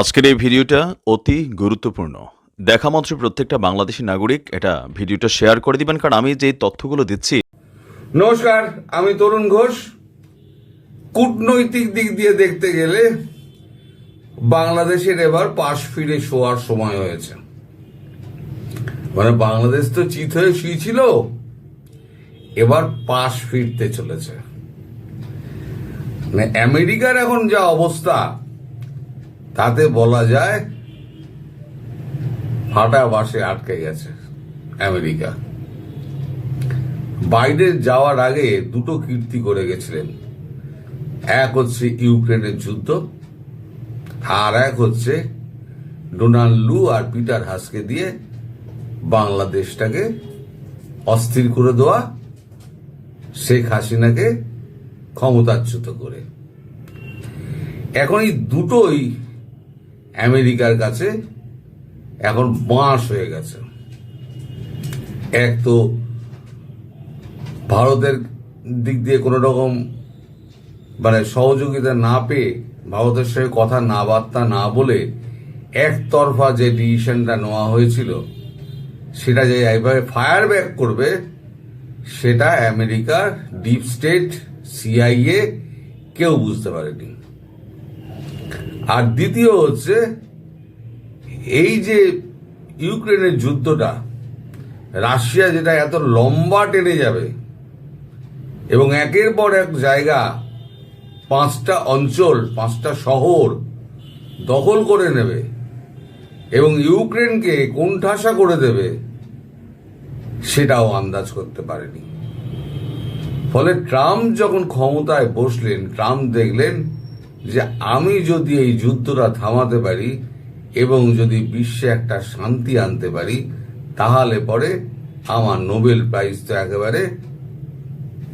আজকের এই ভিডিওটা অতি গুরুত্বপূর্ণ। দেখা মাত্র প্রত্যেকটা বাংলাদেশি নাগরিক এটা ভিডিওটা শেয়ার করে দিবেন, কারণ আমি যে তথ্যগুলো দিচ্ছি। নমস্কার, আমি তরুণ ঘোষ। কূটনৈতিক দিক দিয়ে দেখতে গেলে বাংলাদেশের এবার পাশ ফিরে শোয়ার সময় হয়েছে। মানে বাংলাদেশ তো চিত হয়ে শুয়েছিল, এবার পাশ ফিরতে চলেছে। মানে আমেরিকার এখন যা অবস্থা তাতে বলা যায় ফাটা বাসে আটকে গেছে আমেরিকা। বাইডেন যাওয়ার আগে দুটো কীর্তি করে গেছিলেন। এক হচ্ছে ইউক্রেনের যুদ্ধ, আর এক হচ্ছে ডোনাল্ড লু আর পিটার হাসকে দিয়ে বাংলাদেশটাকে অস্থির করে দেওয়া শেখ হাসিনাকে ক্ষমতাচ্যুত করে। এখন এই দুটোই আমেরিকার কাছে এখন বাঁশ হয়ে গেছে। এক তো ভারতের দিক দিয়ে কোনো রকম মানে সহযোগিতা না পেয়ে ভারতের সঙ্গে কথা না বার্তা না বলে একতরফা যে ডিসিশনটা নেওয়া হয়েছিল, সেটা যে এইভাবে ফায়ার ব্যাক করবে, সেটা আমেরিকার ডিপ স্টেট, সিআইএ কেউ বুঝতে পারেনি। আর দ্বিতীয় হচ্ছে, এই যে ইউক্রেনের যুদ্ধটা, রাশিয়া যেটা এত লম্বা টেনে যাবে, এবং একের পর এক জায়গা, পাঁচটা অঞ্চল, পাঁচটা শহর দখল করে নেবে, এবং ইউক্রেনকে কোণঠাসা করে দেবে, সেটাও আন্দাজ করতে পারেনি। ফলে ট্রাম্প যখন ক্ষমতায় বসলেন, ট্রাম্প দেখলেন যে আমি যদি এই যুদ্ধটা থামাতে পারি এবং যদি বিশ্বে একটা শান্তি আনতে পারি, তাহলে পরে আমার নোবেল প্রাইজ তো একেবারে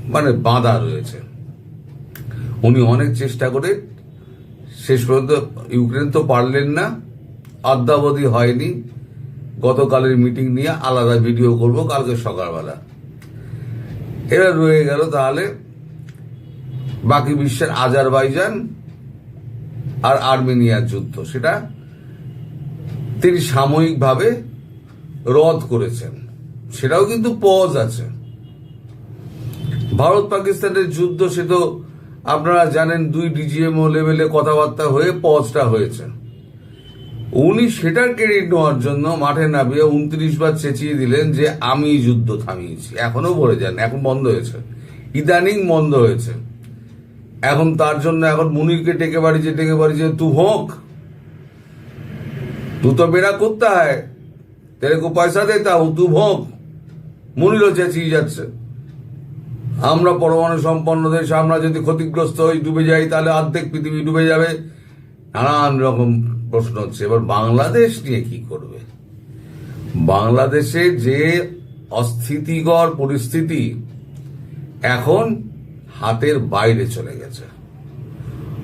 মানে বাঁধা রয়েছে। উনি অনেক চেষ্টা করে, শেষ পর্যন্ত ইউক্রেন তো পারলেন না, অদ্যাবধি হয়নি। গতকালের মিটিং নিয়ে আলাদা ভিডিও করব কালকে সকালবেলা। এবার রয়ে গেল তাহলে বাকি বিশ্বের আজারবাইজান আর আর্মেনিয়ার যুদ্ধ, সেটা তিনি সাময়িকভাবে রদ করেছেন। সেটাও কিন্তু পজ আছে। ভারত পাকিস্তানের যুদ্ধ, সে তো আপনারা জানেন দুই ডিজিএমও লেভেলে কথাবার্তা হয়ে পজটা হয়েছে। উনি সেটার ক্রেডিট নেওয়ার জন্য মাঠে নামিয়ে উনত্রিশ বার চেঁচিয়ে দিলেন যে, আমি যুদ্ধ থামিয়েছি। এখনও ভরে যান, এখন বন্ধ হয়েছে। ইদানিং বন্ধ হয়েছে। এখন তার জন্য এখন মুনিরকে ডেকে বাড়িছে ডেকে বাড়িছে, তু হোক। তু তো মেরা করতে হয় তেরে কো পয়সা দেতা হু, তু ভোগ। মুনিরও চেঁচিয়ে যাচ্ছে। আমরা পরমাণু সম্পন্ন দেশ, আমরা যদি ক্ষতিগ্রস্ত হই, ডুবে যাই, তাহলে অর্ধেক পৃথিবী ডুবে যাবে। নানান রকম প্রশ্ন হচ্ছে। এবার বাংলাদেশ নিয়ে কি করবে? বাংলাদেশে যে অস্থিতিকর পরিস্থিতি এখন হাতের বাইরে চলে গেছে।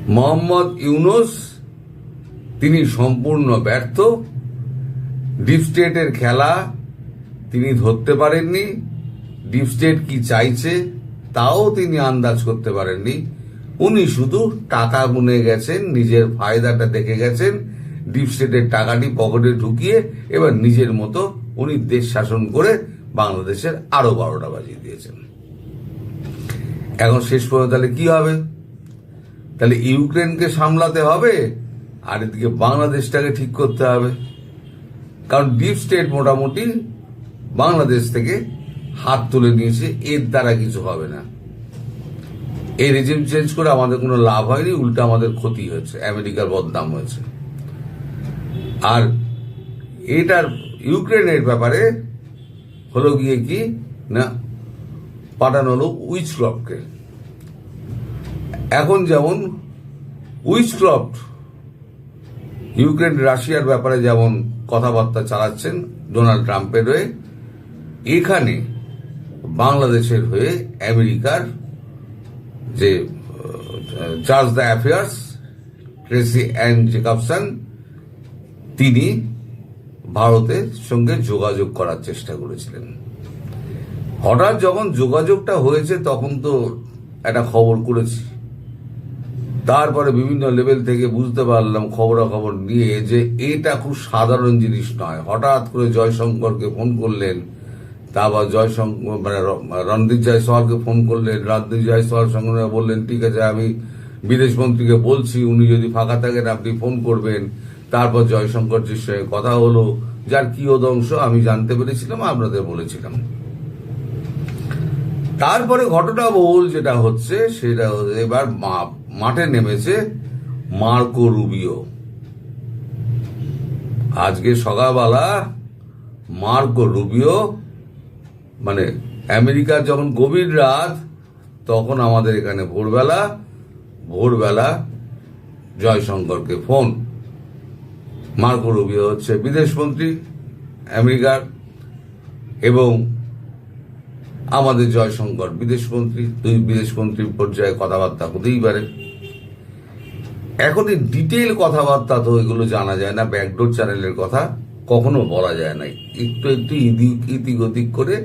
মোহাম্মদ ইউনুস, তিনি সম্পূর্ণ ব্যর্থ। ডিপ স্টেটের খেলা তিনি ধরতে পারেননি। ডিপ স্টেট কি চাইছে তাও তিনি আন্দাজ করতে পারেননি। উনি শুধু টাকা গুনে গেছেন, নিজের ফায়দাটা দেখে গেছেন, ডিপ স্টেটের টাকাটি পকেটে ঢুকিয়ে এবার নিজের মতো উনি দেশ শাসন করে বাংলাদেশের আরও বারোটা বাজিয়ে দিয়েছেন। এখন শেষ পর্যন্ত তাহলে কি হবে? তাহলে ইউক্রেনকে সামলাতে হবে, আর এদিকে বাংলাদেশটাকে ঠিক করতে হবে। কারণ ডিপ স্টেট মোটামুটি বাংলাদেশ থেকে হাত তুলে নিয়েছে, এর দ্বারা কিছু হবে না। এই রেজিম চেঞ্জ করে আমাদের কোনো লাভ হয়নি, উল্টো আমাদের ক্ষতি হয়েছে, আমেরিকার বদনাম হয়েছে। আর এটার ইউক্রেনের ব্যাপারে হলো গিয়ে কি? না, পাঠানো হলো উইচক্রফটকে এখন যেমন উইচক্রফট ইউক্রেন, রাশিয়ার ব্যাপারে যেমন কথাবার্তা চালাচ্ছেন ডোনাল্ড ট্রাম্পের হয়ে, এখানে বাংলাদেশের হয়ে আমেরিকার যে charge d' affaires, Tracy and Jacobson, তিনি ভারতের সঙ্গে যোগাযোগ করার চেষ্টা করেছিলেন। হঠাৎ যখন যোগাযোগটা হয়েছে, তখন তো একটা খবর করেছি। তারপরে বিভিন্ন লেভেল থেকে বুঝতে পারলাম, খবরাখবর নিয়ে যে এটা খুব সাধারণ জিনিস নয়। হঠাৎ করে জয়শঙ্করকে ফোন করলেন, তারপর জয়শঙ্কর মানে রণদীপ জয়সওয়ালকে ফোন করলেন, রণদীপ জয়সওয়াল সঙ্গে বললেন, ঠিক আছে, আমি বিদেশ মন্ত্রীকে বলছি, উনি যদি ফাঁকা থাকেন আপনি ফোন করবেন। তারপর জয়শঙ্করজির সঙ্গে কথা হলো, যার কি অংশ আমি জানতে পেরেছিলাম, আপনাদের বলেছিলাম। তারপরে ঘটনা বহুল যেটা হচ্ছে, সেটা এবার মা- মাঠে নেমেছে মার্কো রুবিও। আজকে সকালবেলা মার্কো রুবিও মানে আমেরিকার যখন গভীর রাত, তখন আমাদের এখানে ভোরবেলা ভোরবেলা জয়শঙ্করকে ফোন। মার্কো রুবিও হচ্ছে বিদেশমন্ত্রী আমেরিকার এবং আমাদের জয়শঙ্কর বিদেশমন্ত্রী দুই বিদেশমন্ত্রীর পর্যায়ে কথাবার্তা হতেই পারে। এখন ডিটেল কথাবার্তা তো এগুলো জানা যায় না ব্যাকডোর চ্যানেলের কথা কখনো বলা যায় না। একটু একটু ইদি- ইতিগতিক করে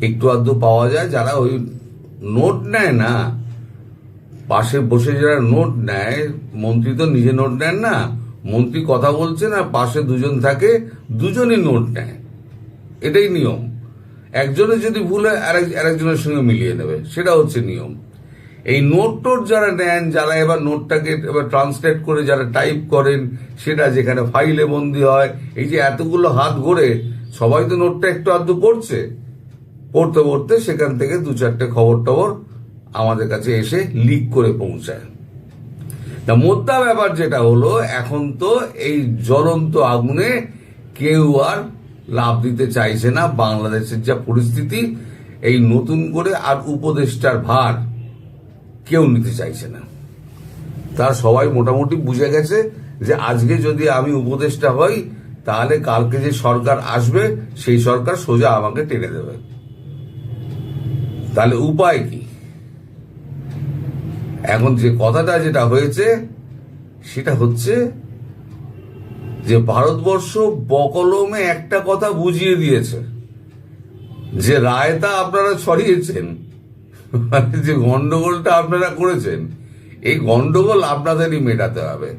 একটু আধটু পাওয়া যায়, যারা ওই নোট নেয় না, পাশে বসে যারা নোট নেয়, মন্ত্রী তো নিজে নোট নেন না, মন্ত্রী কথা বলছেন আর পাশে দুজন থাকে, দুজনই নোট নেয়। এটাই নিয়ম। একজনের যদি ভুল হয়, আরেক- আরেকজনের সঙ্গে মিলিয়ে নেবে, সেটা হচ্ছে নিয়ম। এই নোট টোট যারা নেন, যারা এবার নোটটাকে এবার ট্রান্সলেট করে যারা টাইপ করেন, সেটা যেখানে ফাইলে বন্দি হয়, এই যে এতগুলো হাত ঘোরে সবাই তো নোটটা একটু আধটু পড়ছে। পড়তে পড়তে সেখান থেকে দু চারটে খবর টবর আমাদের কাছে এসে লিক করে পৌঁছায়। তা মোদ্দা ব্যাপার যেটা হলো, এখন তো এই জ্বলন্ত আগুনে কেউ আর লাভ দিতে চাইছে না। বাংলাদেশের যা পরিস্থিতি, এই নতুন করে আর উপদেষ্টার ভার কেউ নিতে চাইছে না। তার সবাই মোটামুটি বুঝে গেছে যে আজকে যদি আমি উপদেষ্টা হই, তাহলে কালকে যে সরকার আসবে, সেই সরকার সোজা আমাকে টেনে দেবে। তাহলে উপায় কি? এখন যে কথাটা যেটা হয়েছে, সেটা হচ্ছে যে ভারতবর্ষ বকলমে একটা কথা বুঝিয়ে দিয়েছে। যে রায়তা আপনারা ছড়িয়েছেন মানে যে গন্ডগোলটা আপনারা করেছেন, এই গন্ডগোল আপনাদেরই মেটাতে হবে।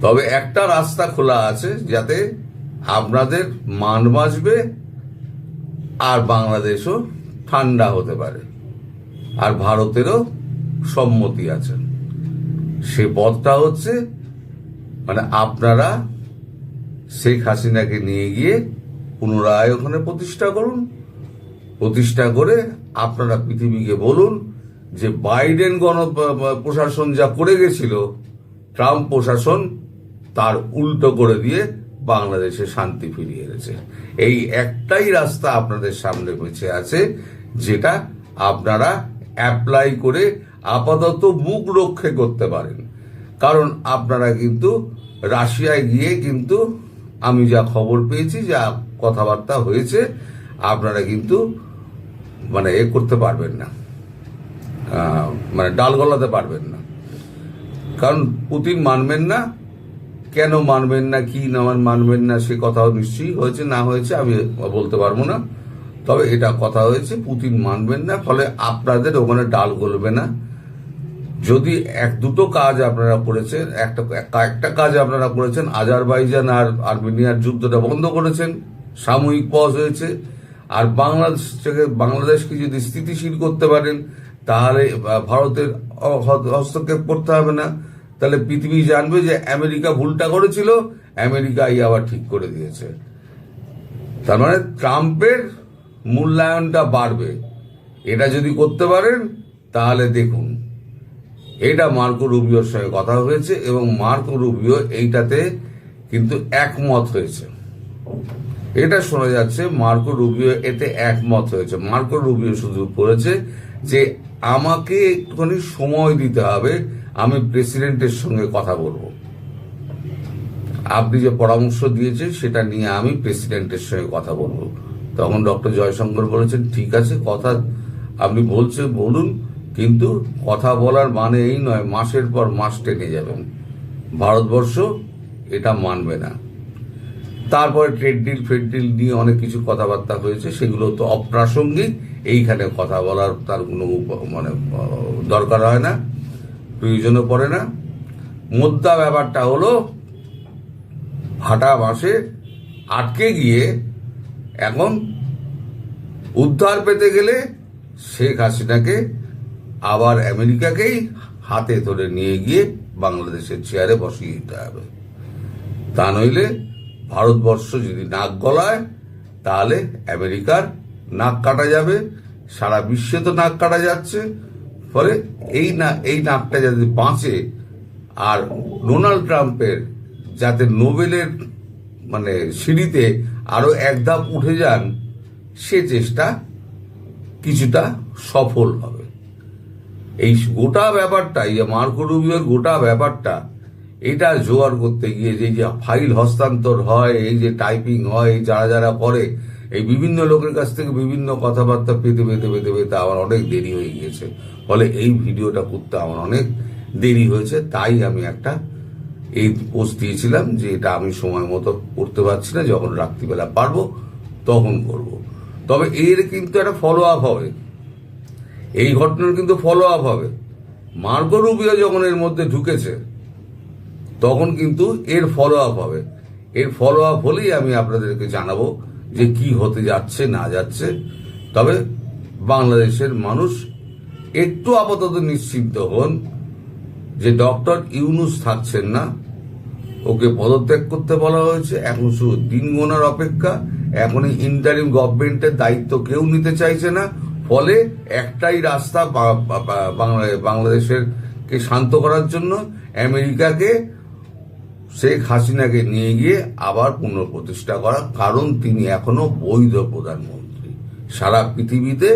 তবে একটা রাস্তা খোলা আছে যাতে আপনাদের মান বাঁচবে আর বাংলাদেশও ঠান্ডা হতে পারে। আর ভারতেরও সম্মতি আছে। সে পথটা হচ্ছে মানে আপনারা শেখ হাসিনাকে নিয়ে গিয়ে পুনরায় ওখানে প্রতিষ্ঠা করুন। প্রতিষ্ঠা করে আপনারা পৃথিবীকে বলুন যে বাইডেন গণ প্রশাসন যা করে গেছিল, ট্রাম্প প্রশাসন তার উল্টো করে দিয়ে বাংলাদেশে শান্তি ফিরিয়ে এনেছে। এই একটাই রাস্তা আপনাদের সামনে বেঁচে আছে, যেটা আপনারা অ্যাপ্লাই করে আপাতত মুখ রক্ষে করতে পারেন। কারণ আপনারা কিন্তু রাশিয়ায় গিয়ে কিন্তু আমি যা খবর পেয়েছি, যা কথাবার্তা হয়েছে, আপনারা কিন্তু মানে এ করতে পারবেন না। মানে ডাল গলাতে পারবেন না। কারণ পুতিন মানবেন না, কেন মানবেন না, কি না মানবেন না, সে কথাও নিশ্চয়ই হয়েছে, না হয়েছে আমি বলতে পারব না। তবে এটা কথা হয়েছে, পুতিন মানবেন না, ফলে আপনাদের ওখানে ডাল গলবে না। যদি এক দুটো কাজ আপনারা করেছেন, একটা একটা কাজ আপনারা করেছেন, আজারবাইজান আর আর্মেনিয়ার যুদ্ধটা বন্ধ করেছেন, সাময়িক পজ হয়েছে আর বাংলাদেশ থেকে বাংলাদেশকে যদি স্থিতিশীল করতে পারেন, তাহলে ভারতের হস্তক্ষেপ করতে হবে না। তাহলে পৃথিবী জানবে যে আমেরিকা ভুলটা করেছিল, আমেরিকাই আবার ঠিক করে দিয়েছে। তার মানে ট্রাম্পের মূল্যায়নটা বাড়বে। এটা যদি করতে পারেন, তাহলে দেখুন, এটা মার্কো রুবিওর সঙ্গে কথা হয়েছে এবং মার্কো রুবিও এইটাতে কিন্তু একমত হয়েছে। এটা শোনা যাচ্ছে মার্কো রুবিও এতে একমত হয়েছে। মার্কো রুবিও শুধু বলেছে যে আমাকে একটুখানি সময় দিতে হবে, আমি প্রেসিডেন্টের সঙ্গে কথা বলব। আপনি যে পরামর্শ দিয়েছেন, সেটা নিয়ে আমি প্রেসিডেন্টের সঙ্গে কথা বলব। তখন ডক্টর জয়শঙ্কর বলেছেন, ঠিক আছে, কথা আপনি বলছেন, বলুন, কিন্তু কথা বলার মানে এই নয়, মাসের পর মাস টেনে যাবেন ভারতবর্ষ এটা মানবে না। তারপরে ট্রেড ডিল ফ্রেড ডিল নিয়ে অনেক কিছু কথাবার্তা হয়েছে, সেগুলো তো অপ্রাসঙ্গিক। এইখানে কথা বলার তার কোনো মানে দরকার হয় না, প্রয়োজনও পড়ে না। মোদ্দা ব্যাপারটা হলো ফাটা বাঁশে আটকে গিয়ে এখন উদ্ধার পেতে গেলে শেখ হাসিনাকে আবার আমেরিকাকেই হাতে ধরে নিয়ে গিয়ে বাংলাদেশের চেয়ারে বসিয়ে দিতে হবে। তা নইলে ভারতবর্ষ যদি নাক গলায়, তাহলে আমেরিকার নাক কাটা যাবে, সারা বিশ্বে তো নাক কাটা যাচ্ছে। ফলে এই না, এই নাকটা যাতে বাঁচে, আর ডোনাল্ড ট্রাম্পের যাতে নোবেলের মানে সিঁড়িতে আরও এক ধাপ উঠে যান, সে চেষ্টা কিছুটা সফল হবে। এই গোটা ব্যাপারটা, এই যে মার্কো রুবিওর গোটা ব্যাপারটা এটা জোগাড় করতে গিয়ে যে যে ফাইল হস্তান্তর হয়, এই যে টাইপিং হয়, এই যারা যারা করে, এই বিভিন্ন লোকের কাছ থেকে বিভিন্ন কথাবার্তা পেতে পেতে পেতে পেতে আমার অনেক দেরি হয়ে গিয়েছে। ফলে এই ভিডিওটা করতে আমার অনেক দেরি হয়েছে। তাই আমি একটা এই পোস্ট দিয়েছিলাম যে এটা আমি সময় মতো করতে পারছি না, যখন রাত্রিবেলা পারব তখন করব। তবে এর কিন্তু একটা ফলো আপ হবে। এই ঘটনার কিন্তু ফলো আপ হবে। মার্কো রুবিও যখন এর মধ্যে ঢুকেছে তখন কিন্তু এর ফলো আপ হবে। এর ফলো আপ হলেই আমি আপনাদেরকে জানাব যে কি হতে যাচ্ছে, না যাচ্ছে। তবে বাংলাদেশের মানুষ একটু আপাতত নিশ্চিন্ত হন যে ডক্টর ইউনুস থাকছেন না। ওকে পদত্যাগ করতে বলা হয়েছে। এখন শুধু দিন গোনার অপেক্ষা। এখন ইন্টারিম গভর্নমেন্টের দায়িত্ব কেউ নিতে চাইছে না। ফলে একটাই রাস্তা বাংলাদেশের কে শান্ত করার জন্য আমেরিকাকে শেখ হাসিনাকে নিয়ে গিয়ে আবার পুনঃপ্রতিষ্ঠা করা, কারণ তিনি এখনও বৈধ প্রধানমন্ত্রী। সারা পৃথিবীতে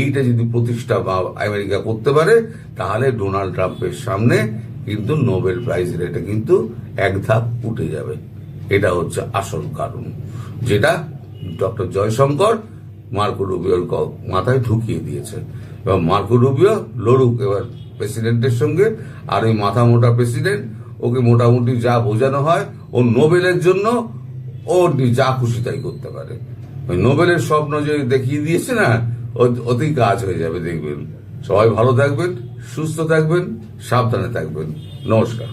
এইটা যদি প্রতিষ্ঠা বা আমেরিকা করতে পারে, তাহলে ডোনাল্ড ট্রাম্পের সামনে কিন্তু নোবেল প্রাইজ রেটে কিন্তু এক ধাপ উঠে যাবে। এটা হচ্ছে আসল কারণ, যেটা ডক্টর জয়শঙ্কর, মার্কো রুবিওর মাথায় ঢুকিয়ে দিয়েছে। এবং মার্কো রুবিও লড়ুক এবার প্রেসিডেন্টের সঙ্গে, আর ওই মাথা মোটা প্রেসিডেন্ট ওকে মোটামুটি যা বোঝানো হয়, ও নোবেলের জন্য ও যা খুশি তাই করতে পারে। ওই নোবেলের স্বপ্ন যে দেখিয়ে দিয়েছে না অতি কাজ হয়ে যাবে, দেখবেন। সবাই ভালো থাকবেন, সুস্থ থাকবেন, সাবধানে থাকবেন। নমস্কার।